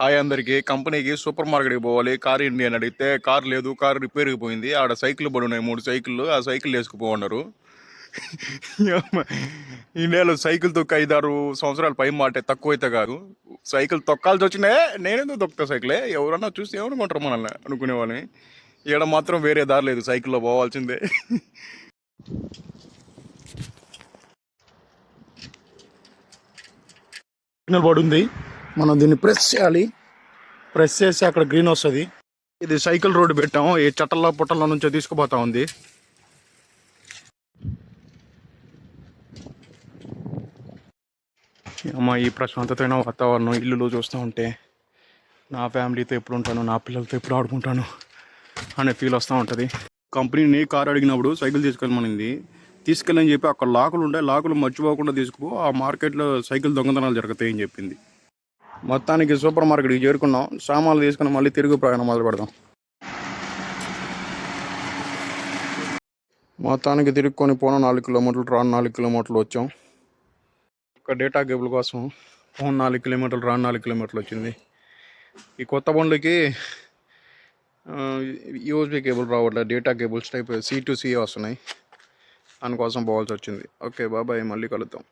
Hi అందరికి. కంపెనీకి super మార్కెట్కి పోవాలి. కార్ ఇండియా అని అడిగితే కార్ లేదు కార్ రిపేర్కి పోయింది. ఆడ సైకిల్ పడి ఉన్నాయి మూడు సైకిళ్ళు. ఆ సైకిల్ వేసుకుపోన్నారు ఇండియాలో సైకిల్ తొక్క ఐదారు సంవత్సరాలు పై మాట తక్కువ అయితే కాదు. సైకిల్ తొక్కాల్సి వచ్చినా నేనేందుకు తొక్కుతా సైకిలే? ఎవరన్నా చూస్తే ఏమనుకుంటారు మనల్ని? అనుకునే వాళ్ళని. ఈడ మాత్రం వేరే దారి లేదు సైకిల్లో పోవాల్సిందే. సిగ్నల్ పడుంది. మనం దీన్ని ప్రెస్ చేయాలి. ప్రెస్ చేస్తే అక్కడ గ్రీన్ వస్తుంది. ఇది సైకిల్ రోడ్డు పెట్టాము. ఈ చట్టల్లో పుట్టల్లో నుంచో తీసుకుపోతా ఉంది. అమ్మ ఈ ప్రశాంతతమైన వాతావరణం ఇల్లులో చూస్తూ ఉంటే నా ఫ్యామిలీతో ఎప్పుడు ఉంటాను నా పిల్లలతో ఎప్పుడు ఆడుకుంటాను అనే ఫీల్ వస్తూ ఉంటుంది. కంపెనీని కారు అడిగినప్పుడు సైకిల్ తీసుకెళ్ళమనింది. తీసుకెళ్ళని చెప్పి అక్కడ లాకులు ఉంటాయి. లాకులు మర్చిపోకుండా తీసుకుపో ఆ మార్కెట్లో సైకిల్ దొంగతనాలు జరుగుతాయి అని చెప్పింది. మొత్తానికి సూపర్ మార్కెట్కి చేరుకున్నాం. సామాన్లు తీసుకుని మళ్ళీ తిరుగు ప్రయాణం మొదలు పెడదాం. మొత్తానికి తిరుక్కొని పోను నాలుగు కిలోమీటర్లు రాను నాలుగు కిలోమీటర్లు వచ్చాం. ఒక డేటా కేబుల్ కోసం పోను నాలుగు కిలోమీటర్లు రాను నాలుగు కిలోమీటర్లు వచ్చింది. ఈ కొత్త బండ్లకి యూఎస్బీ కేబుల్ రావట్లేదు data cables type C to C వస్తున్నాయి. దానికోసం పోవాల్సి వచ్చింది. ఓకే బాబాయ్ మళ్ళీ కలుద్దాం.